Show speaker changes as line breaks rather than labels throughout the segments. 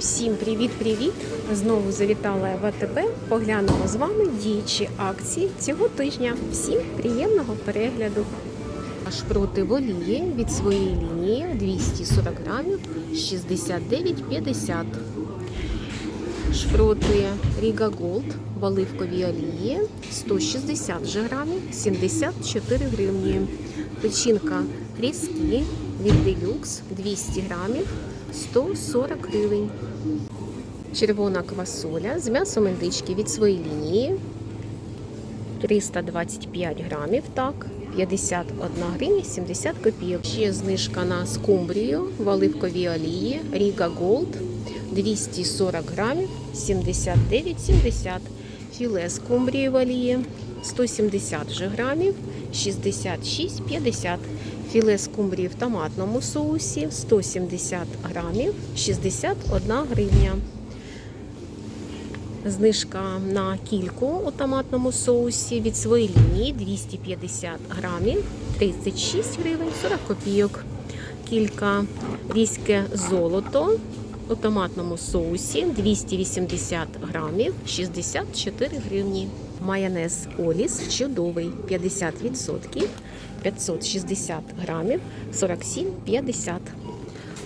Усім привіт-привіт! Знову завітала я в АТБ. Поглянемо з вами діючі акції цього тижня. Всім приємного перегляду. Шпроти в олії від своєї лінії 240 грамів 69,50. Шпроти Ріга Голд в оливковій олії 160 же грамів 74 гривні. Печінка Різкі від Делюкс 200 грамів 140 гривень. Червона квасоля з м'ясом індички від своєї лінії 325 грамів, так, 51 гривня 70 копійок. Ще знижка на скумбрію в оливковій олії Ріга Голд 240 грамів 79,70. Філе скумбрії в олії 170 же грамів 66,50. Філе скумбрії в томатному соусі 170 грамів 61 гривня. Знижка на кільку у томатному соусі від своєї лінії 250 грамів 36 гривень 40 копійок. Кілька різьке золото у томатному соусі 280 грамів 64 гривні. Майонез Оліс чудовий 50%, 560 грамів 47,50.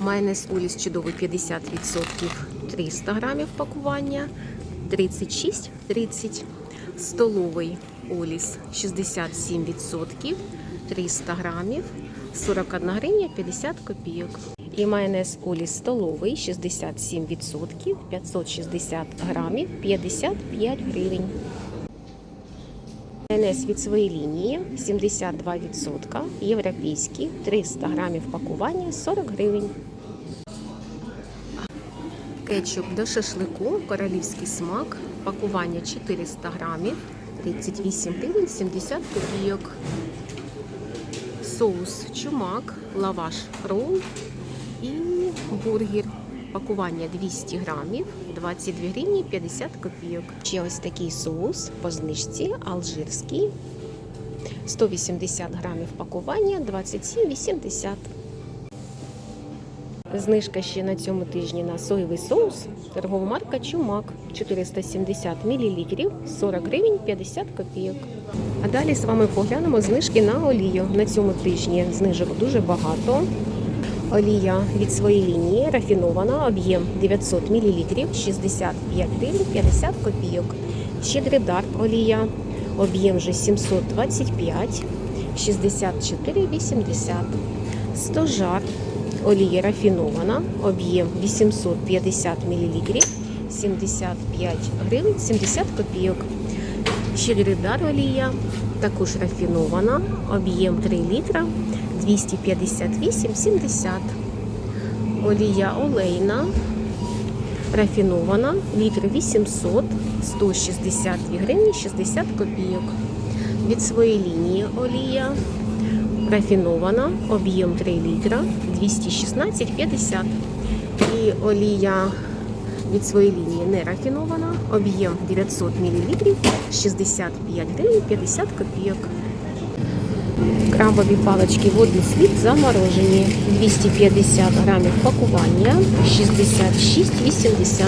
Майонез Оліс чудовий 50%, 300 грамів пакування 36,30. Столовий Оліс 67%, 300 грамів 41 гривня 50 копійок. І майонез Оліс столовий 67%, 560 грамів 55 гривень. Майонез від своєї лінії 72%, європейський 300 грамів пакування 40 гривень. Кетчуп до шашлику, королівський смак, пакування 400 грамів, 38 гривень 70 копійок. Соус чумак, лаваш ролл і бургер. Пакування 200 грамів, 22 гривні 50 копійок. Ще ось такий соус по знижці алжирський. 180 грамів пакування, 27,80. Знижка ще на цьому тижні на соєвий соус. Торгова марка Чумак 470 мл, 40 гривень 50 копійок. А далі з вами поглянемо знижки на олію. На цьому тижні знижок дуже багато. Олія від своєї лінії рафінована, об'єм 900 мл, 65 гривень 50 копійок. Щедрий олія, об'єм вже 725, 64,80. Стожар олія рафінована, об'єм 850 мл, 75 гривень 70 копійок. Щедрий олія, також рафінована, об'єм 3 літра, 258,70. Олія олейна, рафінована, літр 800, 162 гривні 60 копійок. Від своєї лінії олія рафінована, об'єм 3 літра, 216,50. І олія від своєї лінії не рафінована, об'єм 900 мл, 65 гривень 50 копійок. Крабові палички водний слід заморожені. 250 грамів пакування, 66,80.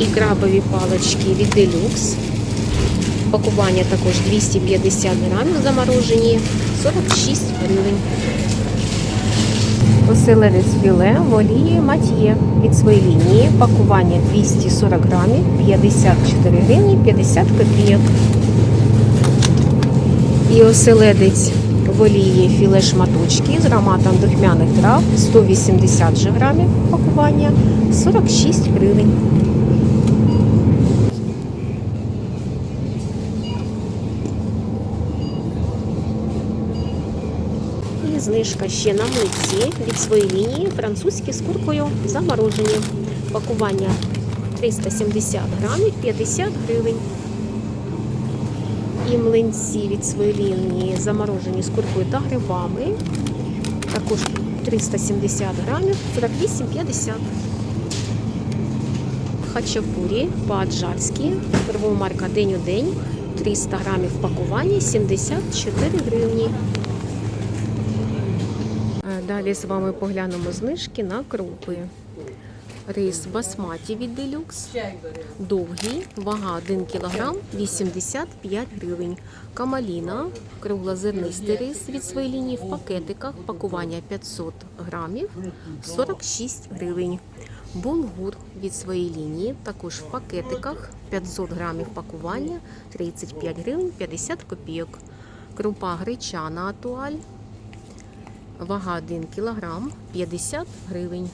І крабові палички від Deluxe. Пакування також 250 грамів заморожені, 46 гривень. Оселедець філе в олії мат'є від своєї лінії. Пакування 240 грамів, 54 гривні 50 копійок. І оселедець в олії філе шматочки з ароматом духмяних трав 180 же грамів пакування 46 гривень. І знижка ще на митці від своєї лінії французькі з куркою заморожені. Пакування 370 грамів 50 гривень. І млинці від своєї заморожені з куркою та грибами. Також 370 грамів 48,50. Хачапурі по-аджарськи. Торгова марка День у день. 300 грамів пакування 74 гривні. Е, Далі з вами поглянемо знижки на крупи. Рис басматі від делюкс. Довгий, вага 1 кг, 85 гривень. Камаліна, круглозернистий рис від своєї лінії в пакетиках, пакування 500 грамів, 46 гривень. Булгур від своєї лінії, також в пакетиках, 500 грамів пакування, 35 гривень 50 копійок. Крупа гречана атуаль, вага 1 кг, 50 гривень.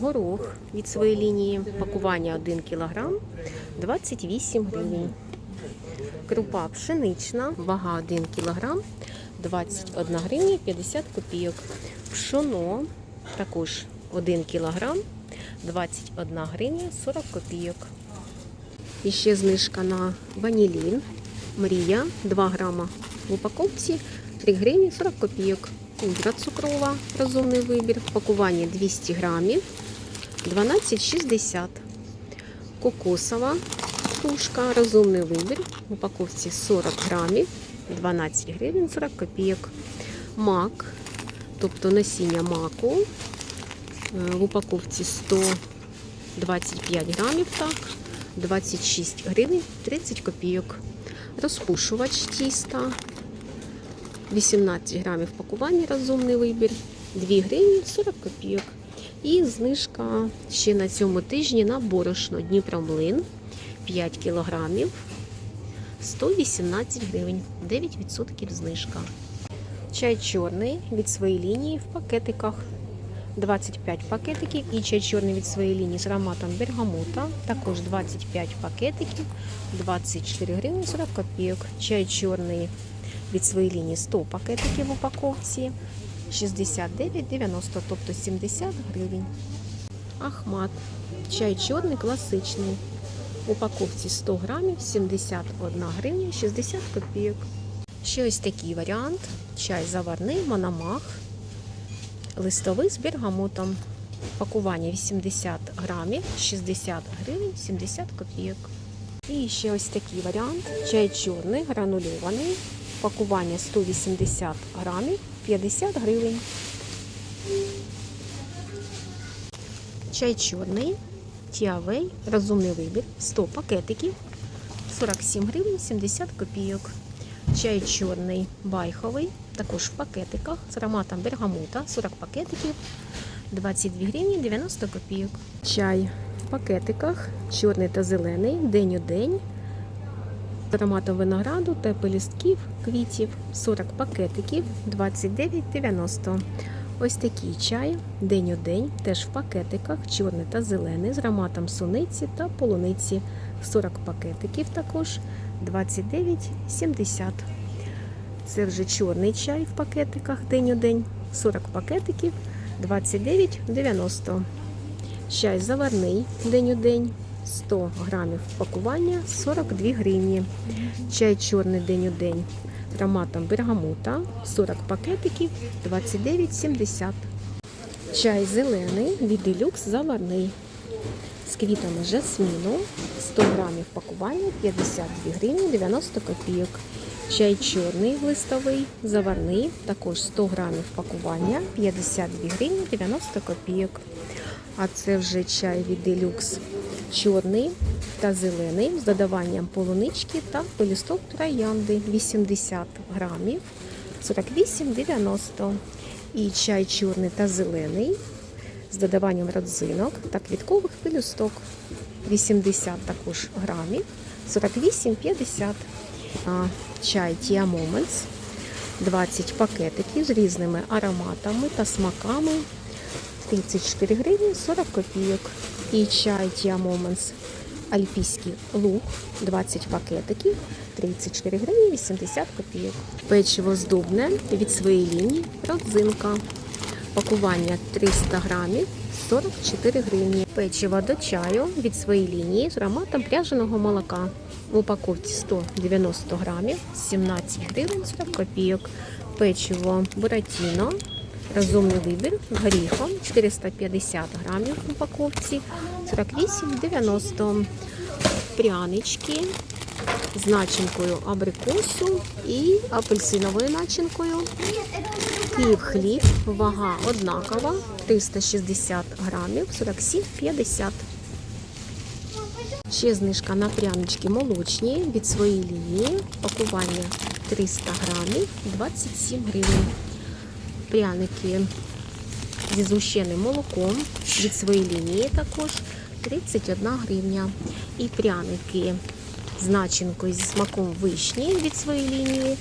Горох від своєї лінії, пакування 1 кг, 28 гривень. Крупа пшенична, вага 1 кг, 21 гривня 50 копійок. Пшоно також 1 кг, 21 гривня 40 копійок. І ще знижка на ванілін. Мрія 2 грама в упаковці 3 гривні 40 копійок. Пудра цукрова, розумний вибір. В пакуванні 200 грамів 12,60. Кокосова кружка, розумний вибір. В упаковці 40 грамів 12 гривень 40 копійок. Мак, тобто насіння маку. е, В упаковці 125 грамів, так, 26 гривень 30 копійок. Розпушувач тіста 18 грамів пакування, розумний вибір, 2 гривні 40 копійок. І знижка ще на цьому тижні на борошно Дніпромлин 5 кілограмів 118 гривень, 9% знижка. Чай чорний від своєї лінії в пакетиках. 25 пакетиків і чай чорний від своєї лінії з ароматом бергамота. Також 25 пакетиків, 24 гривні 40 копійок. Чай чорний від своєї лінії 100 пакетиків в упаковці 69,90, тобто 70 гривень. Ахмат. Чай чорний класичний. В упаковці 100 грамів 71 гривня 60 копійок. Ще ось такий варіант. Чай заварний, мономах. Листовий з бергамотом. Пакування 80 грамів, 60 гривень, 70 копійок. І ще ось такий варіант. Чай чорний, гранульований. Пакування 180 грамів, 50 гривень. Чай чорний, тіавей, розумний вибір, 100 пакетиків, 47 гривень, 70 копійок. Чай чорний байховий, також в пакетиках з ароматом бергамота, 40 пакетиків, 22 гривні 90 копійок. Чай в пакетиках, чорний та зелений, день у день. Ароматом винограду та пелюстків, квітів, 40 пакетиків, 29,90. Ось такий чай, день у день, теж в пакетиках, чорний та зелений, з ароматом суниці та полуниці, 40 пакетиків також, 29,70. Це вже чорний чай в пакетиках день у день, 40 пакетиків, 29,90. Чай заварний день у день, 100 грамів пакування, 42 гривні. Чай чорний день у день ароматом бергамота, 40 пакетиків, 29,70. Чай зелений від делюкс заварний. З квітами жасміну, 100 грамів пакування, 52 гривні 90 копійок. Чай чорний листовий, заварний, також 100 грамів пакування, 52 гривні 90 копійок. А це вже чай від делюкс чорний та зелений з додаванням полунички та пелюсток троянди 80 грамів 48,90. І чай чорний та зелений з додаванням родзинок та квіткових пелюсток 80 також грамів 48,50. А чай Tia Moments 20 пакетиків з різними ароматами та смаками 34 гривні 40 копійок. І чай Tia Moments Альпійський луг 20 пакетиків 34 гривні 80 копійок. Печиво здобне від своєї лінії родзинка. Пакування 300 грамів 44 гривні. Печиво до чаю від своєї лінії з ароматом пряженого молока. В упаковці 190 грамів 17 гривень 40 копійок. Печиво Буратіно Розумний вибір горіхом 450 грамів в упаковці 48,90. Прянички з начинкою абрикосу і апельсиновою начинкою. Київ хліб, вага однакова, 360 грамів, 47,50. Ще знижка на прянички молочні від своєї лінії. Пакування 300 грамів, 27 гривень. Пряники зі згущеним молоком від своєї лінії також 31 гривня. І пряники з начинкою зі смаком вишні від своєї лінії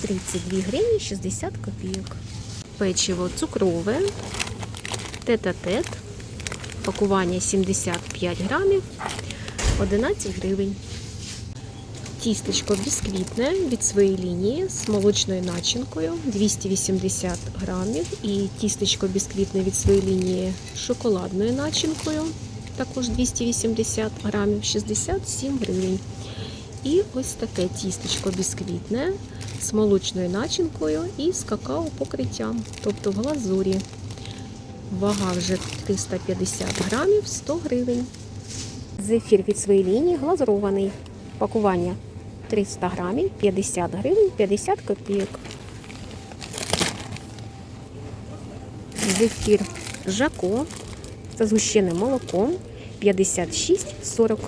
32 гривні 60 копійок. Печиво цукрове, тет-а-тет, пакування 75 грамів, 11 гривень. Тістечко бісквітне від своєї лінії з молочною начинкою 280 грамів. І тістечко бісквітне від своєї лінії з шоколадною начинкою, також 280 грамів, 67 гривень. І ось таке тістечко бісквітне з молочною начинкою і з какао покриттям, тобто в глазурі. Вага вже 350 грамів, 100 гривень. Зефір від своєї лінії глазурований. Пакування 300 грамів, 50 гривень, 50 копійок. Зефір Жако з згущеним молоком 56,40.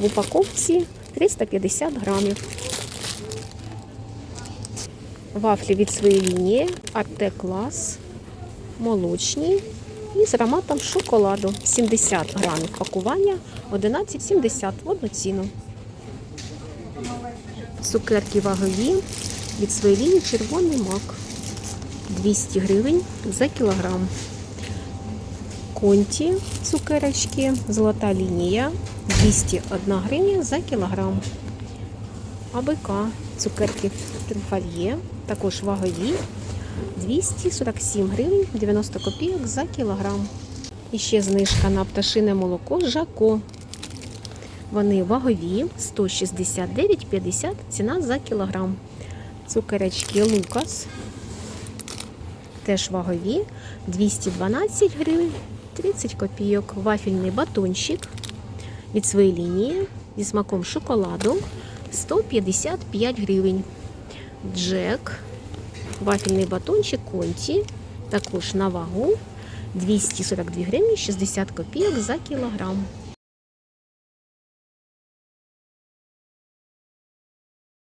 В упаковці 350 грамів. Вафлі від своєї лінії Арте Клас молочні і з ароматом шоколаду 70 грамів пакування 11,70 в одну ціну. Цукерки вагові від своєї лінії червоний мак 200 гривень за кілограм. Конті цукерочки, золота лінія 201 гривня за кілограм. АБК цукерки трюфальє, також вагові 247 гривень 90 копійок за кілограм. І ще знижка на пташине молоко Жако. Вони вагові 169,50 ціна за кілограм. Цукеречки Лукас. Теж вагові 212 гривень 30 копійок. Вафельний батончик від своєї лінії зі смаком шоколаду 155 гривень. Джек, вафельний батончик Конті, також на вагу 242 гривні 60 копійок за кілограм.